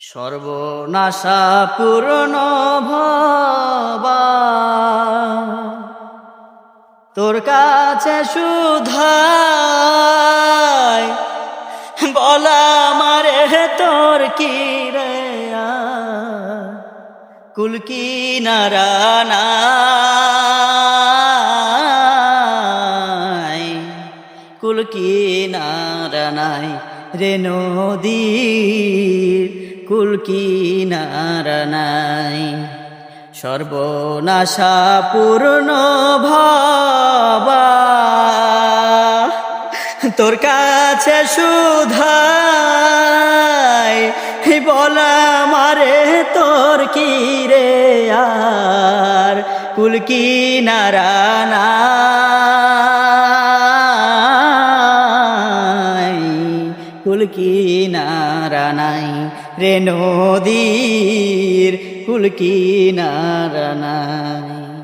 সর্বনাশা পূর্ণ ভবা। তোর কাছে সুধাই, বলা মারে তোর কি রে কুলকি নারানাই কুলকি নারানাই রে নদীর। কুলকি নারানাই সর্বনাশা পূর্ণ ভাবা। তোর কাছে সুধাই, বলা মারে তোর কি রে আর? কুলকি নারানাই কুলকি নারানাই রে নদীর কুলকি নারানাই